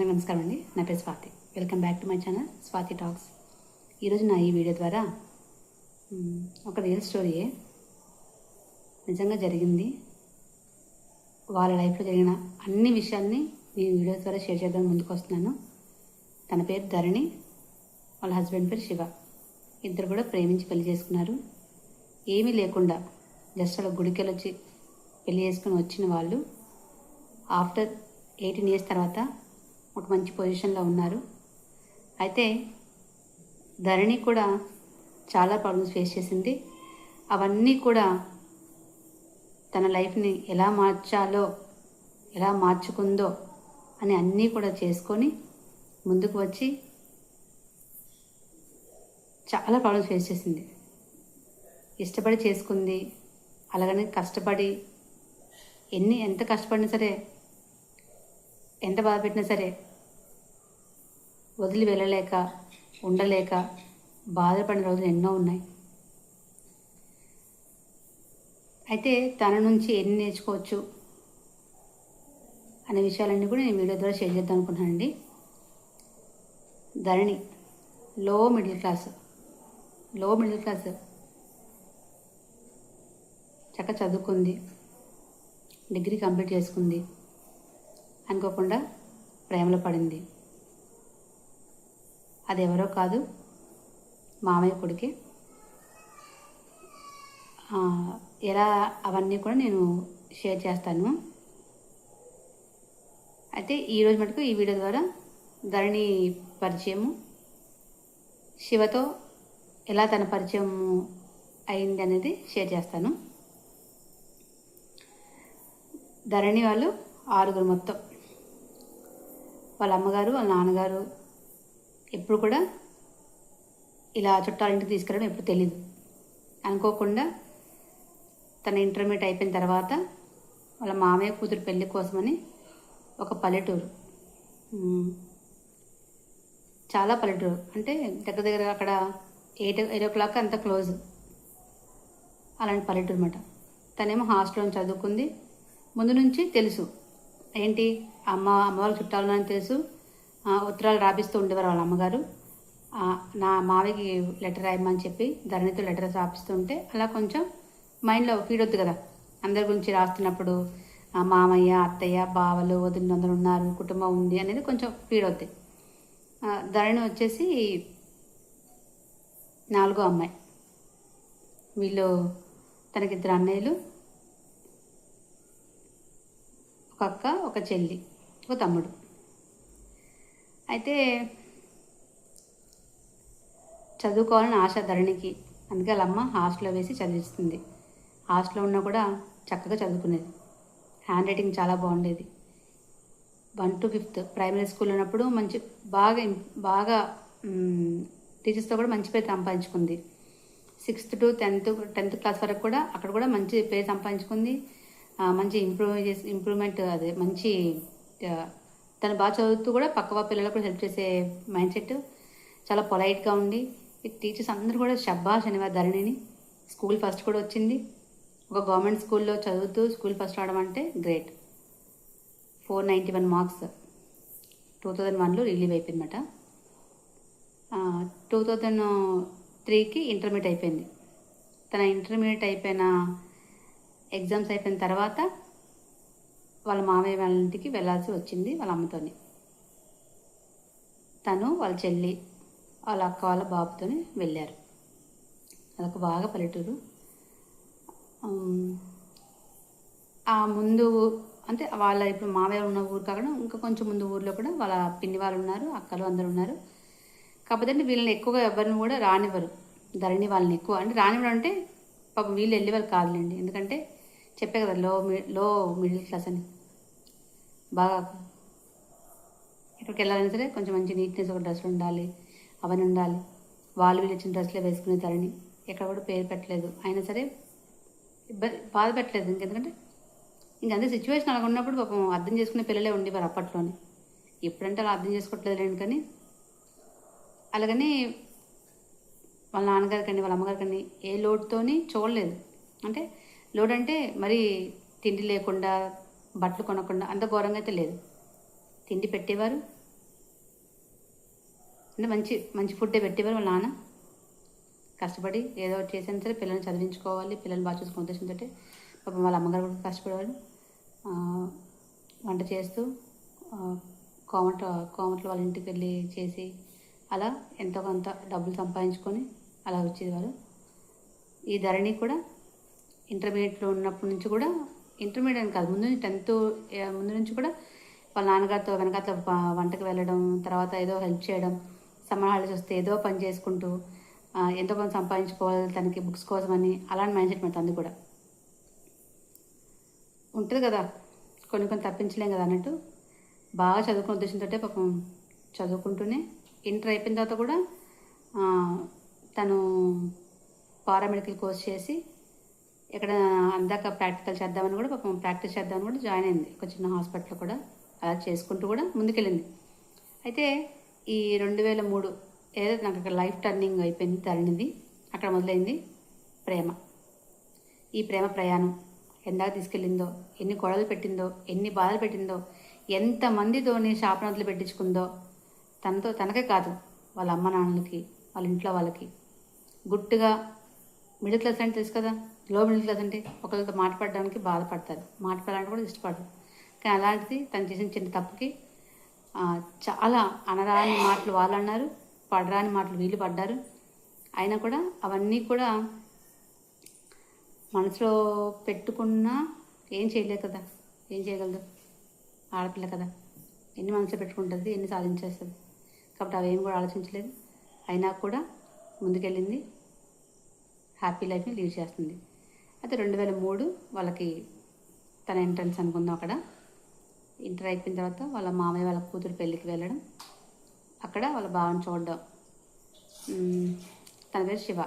నమస్కారం అండి. నా పేరు Swathi. Welcome back to my channel Swathi talks. ఈరోజు నా ఈ వీడియో ద్వారా ఒక రియల్ స్టోరీయే నిజంగా జరిగింది. వాళ్ళ లైఫ్లో జరిగిన అన్ని విషయాల్ని నేను వీడియో ద్వారా షేర్ చేద్దాం ముందుకు వస్తున్నాను. తన పేరు ధరణి. వాళ్ళ హస్బెండ్ పేరు శివ. ఇద్దరు కూడా ప్రేమించి పెళ్ళి చేసుకున్నారు. ఏమీ లేకుండా జస్ట్ అలా గుడికెళ్ళొచ్చి వచ్చి పెళ్ళి చేసుకుని వచ్చిన వాళ్ళు ఆఫ్టర్ ఎయిటీన్ ఇయర్స్ తర్వాత ఒక మంచి పొజిషన్లో ఉన్నారు. అయితే ధరణి కూడా చాలా ప్రాబ్లమ్స్ ఫేస్ చేసింది. అవన్నీ కూడా తన లైఫ్ని ఎలా మార్చాలో ఎలా మార్చుకుందో అని అన్నీ కూడా చేసుకొని ముందుకు వచ్చి చాలా ప్రాబ్లమ్స్ ఫేస్ చేసింది. ఇష్టపడి చేసుకుంది అలాగని కష్టపడి ఎన్ని ఎంత కష్టపడినా సరే ఎంత బాధ పెట్టినా సరే వదిలి వెళ్ళలేక ఉండలేక బాధపడిన రోజులు ఎన్నో ఉన్నాయి. అయితే తన నుంచి ఎన్ని నేర్చుకోవచ్చు అనే విషయాలన్నీ కూడా నేను వీడియో ద్వారా షేర్ చేద్దాం అనుకుంటున్నానండి. ధరణి లో మిడిల్ క్లాస్లో మిడిల్ క్లాస్. చక్క చదువుకుంది డిగ్రీ కంప్లీట్ చేసుకుంది. అనుకోకుండా ప్రేమలో పడింది. అది ఎవరో కాదు మామయ్య కొడుకే. ఎలా అవన్నీ కూడా నేను షేర్ చేస్తాను. అయితే ఈరోజు మటుకు ఈ వీడియో ద్వారా ధరణి పరిచయము శివతో ఎలా తన పరిచయం అయింది అనేది షేర్ చేస్తాను. ధరణి వాళ్ళు ఆరుగురు మొత్తం. వాళ్ళ అమ్మగారు వాళ్ళ నాన్నగారు ఎప్పుడు కూడా ఇలా చుట్టాలింటికి తీసుకెళ్ళడం ఎప్పుడు తెలియదు అనుకోకుండా తన ఇంటర్మీడియట్ అయిపోయిన తర్వాత వాళ్ళ మామయ్య కూతురు పెళ్ళి కోసమని ఒక పల్లెటూరు. చాలా పల్లెటూరు. అంటే దగ్గర దగ్గర అక్కడ ఎయిట్ ఎయిట్ ఓ క్లాక్ అంత క్లోజ్. అలాంటి పల్లెటూరు అనమాట తనేమో హాస్టల్లో చదువుకుంది. ముందు నుంచి తెలుసు. ఏంటి? అమ్మ అమ్మవారి చుట్టాలు చుట్టాలని తెలుసు. ఆ, ఉత్తరాలు రాపిస్తూ ఉండేవారు వాళ్ళ అమ్మగారు. నా మావికి లెటర్ రాయమని చెప్పి ధరణితో లెటర్ రాపిస్తుంటే అలా కొంచెం మైండ్లో ఫీడ్ కదా. అందరి గురించి రాస్తున్నప్పుడు మామయ్య అత్తయ్య బావలు వదిన అందరు ఉన్నారు కుటుంబం ఉంది అనేది కొంచెం ఫీడ్ ధరణి వచ్చేసి నాలుగో అమ్మాయి. వీళ్ళు తనకిద్దరు అన్నయ్యలు. పక్క ఒక చెల్లి ఒక తమ్ముడు. అయితే చదువుకోవాలని ఆశ ధరణికి. అందుకే వాళ్ళ అమ్మ హాస్టల్లో వేసి చదివిస్తుంది. హాస్టల్లో ఉన్నా కూడా చక్కగా చదువుకునేది. హ్యాండ్ రైటింగ్ చాలా బాగుండేది. One to fifth primary school ఉన్నప్పుడు మంచి బాగా బాగా టీచర్స్తో కూడా మంచి పేరు సంపాదించుకుంది. Sixth to tenth tenth class వరకు కూడా అక్కడ కూడా మంచి పేరు సంపాదించుకుంది. మంచి ఇంప్రూవ్ చేసి ఇంప్రూవ్మెంట్ అదే మంచి తను బాగా చదువుతూ కూడా పక్క పిల్లలకు కూడా హెల్ప్ చేసే మైండ్ సెట్ చాలా పొలైట్గా ఉండి టీచర్స్ అందరూ కూడా షబ్బా శనివారం ధరణిని స్కూల్ ఫస్ట్ కూడా వచ్చింది. ఒక గవర్నమెంట్ స్కూల్లో చదువుతూ స్కూల్ ఫస్ట్ రావడం అంటే great four ninety one marks two thousand వన్లో రిలీవ్ అయిపోయిందన్నమాట టూ థౌజండ్ త్రీకి ఇంటర్మీడియట్ అయిపోయింది. తన ఇంటర్మీడియట్ అయిపోయిన ఎగ్జామ్స్ అయిపోయిన తర్వాత వాళ్ళ మామయ్య వాళ్ళ ఇంటికి వెళ్ళాల్సి వచ్చింది వాళ్ళ అమ్మతోని. తను వాళ్ళ చెల్లి వాళ్ళ అక్క వాళ్ళ బాబుతోని వెళ్ళారు. అదొక బాగా పల్లెటూరు. ఆ ముందు అంటే వాళ్ళ ఇప్పుడు మామయ్య ఉన్న ఊరు కాకుండా ఇంకా కొంచెం ముందు ఊర్లో కూడా వాళ్ళ పిన్ని వాళ్ళు ఉన్నారు అక్కలు అందరు ఉన్నారు. కాకపోతే వీళ్ళని ఎక్కువగా ఎవరిని కూడా రానివ్వరు. ధరణి వాళ్ళని ఎక్కువ. అంటే రానివ్వడం అంటే పాపం వీళ్ళు వెళ్ళేవారు కాదులేండి. ఎందుకంటే చెప్పే కదా లో మి- లో మిడిల్ క్లాస్ అని. బాగా ఎక్కడికి వెళ్ళాలన్నా సరే కొంచెం మంచి నీట్నెస్ ఒక డ్రెస్సులు ఉండాలి అవన్నీ ఉండాలి. వాళ్ళు వీళ్ళు ఇచ్చిన డ్రెస్సులే వేసుకునే ధరణి ఎక్కడ కూడా పేరు పెట్టలేదు. అయినా సరే ఇబ్బంది బాధ పెట్టలేదు. ఇంకెందుకంటే ఇంక అంతే సిచ్యువేషన్ అలా ఉన్నప్పుడు పాపం అర్థం చేసుకునే పిల్లలే ఉండేవారు అప్పట్లోనే. ఎప్పుడంటే అలా అర్థం చేసుకోవట్లేదు లేండి కానీ అలాగని వాళ్ళ నాన్నగారు కానీ వాళ్ళ అమ్మగారు కానీ ఏ లోటుతోని చూడలేదు. అంటే లోడ్ అంటే మరి తిండి లేకుండా బట్టలు కొనకుండా అంత ఘోరంగా అయితే లేదు. తిండి పెట్టేవారు. అంటే మంచి మంచి ఫుడ్డే పెట్టేవారు వాళ్ళ నాన్న. కష్టపడి ఏదో ఒకటి చేసినా సరే పిల్లల్ని చదివించుకోవాలి పిల్లల్ని బాగా చూసుకునే ఉద్దేశంతో పాపం వాళ్ళ అమ్మగారు కూడా కష్టపడేవాళ్ళు. వంట చేస్తూ కోమట కోమట్లో వాళ్ళ ఇంటికి వెళ్ళి చేసి అలా ఎంతో కొంత డబ్బులు సంపాదించుకొని అలా వచ్చేవారు. ఈ ధరణి కూడా ఇంటర్మీడియట్లో ఉన్నప్పటి నుంచి కూడా ఇంటర్మీడియట్ అని కాదు ముందు నుంచి టెన్త్ ముందు నుంచి కూడా వాళ్ళ నాన్నగారితో వెనకాల వంటకు వెళ్ళడం తర్వాత ఏదో హెల్ప్ చేయడం సమ్మర్ హాలిడేస్ వస్తే ఏదో పని చేసుకుంటూ ఎంతో కొంత సంపాదించుకోవాలి తనకి బుక్స్ కోసమని అలాంటి మైండ్ సెట్ మన కూడా. ఉంటుంది కదా కొన్ని కొన్ని తప్పించలేం కదా అన్నట్టు బాగా చదువుకునే ఉద్దేశంతో పాపం చదువుకుంటూనే ఇంటర్ అయిపోయిన తర్వాత కూడా తను పారామెడికల్ కోర్స్ చేసి ఇక్కడ అందాక ప్రాక్టికల్ చేద్దామని కూడా పాపం ప్రాక్టీస్ చేద్దామని కూడా జాయిన్ అయింది. ఒక చిన్న హాస్పిటల్ కూడా అలా చేసుకుంటూ కూడా ముందుకెళ్ళింది. అయితే ఈ రెండు వేల మూడు ఏదో నాకు అక్కడ లైఫ్ టర్నింగ్ అయిపోయింది తరణిది అక్కడ మొదలైంది ప్రేమ. ఈ ప్రేమ ప్రయాణం. ఎందాక తీసుకెళ్ళిందో ఎన్ని గొడవలు పెట్టిందో ఎన్ని బాధలు పెట్టిందో ఎంతమందితోని శాపనదులు పెట్టించుకుందో తనతో తనకే కాదు వాళ్ళ అమ్మ నాన్నలకి వాళ్ళ ఇంట్లో వాళ్ళకి. గుట్టుగా మిడిల్ క్లాస్ అంటే తెలుసు కదా? లో మిడిల్ క్లాస్ అంటే ఒకరితో మాట్లాడడానికి బాధపడతారు. మాట్లాడాలంటే కూడా ఇష్టపడరు. కానీ అలాంటిది తను చేసిన చిన్న తప్పుకి చాలా అనరాని మాటలు వాళ్ళు అన్నారు పడరాని మాటలు వీళ్ళు పడ్డారు. అయినా కూడా అవన్నీ కూడా మనసులో పెట్టుకున్నా ఏం చేయలేదు కదా? ఏం చేయగలదు? ఆడపిల్ల కదా? ఎన్ని మనసులో పెట్టుకుంటుంది? ఎన్ని సాధించేస్తుంది? కాబట్టి అవేం కూడా ఆలోచించలేదు. అయినా కూడా ముందుకెళ్ళింది. హ్యాపీ లైఫ్ని లీడ్ చేస్తుంది. అయితే రెండు వేల మూడు వాళ్ళకి తన ఎంట్రన్స్ అనుకుందాం అక్కడ. ఇంటర్ అయిపోయిన తర్వాత వాళ్ళ మామయ్య వాళ్ళ కూతురు పెళ్ళికి వెళ్ళడం. అక్కడ వాళ్ళ బావని చూడడం. తన పేరు శివ.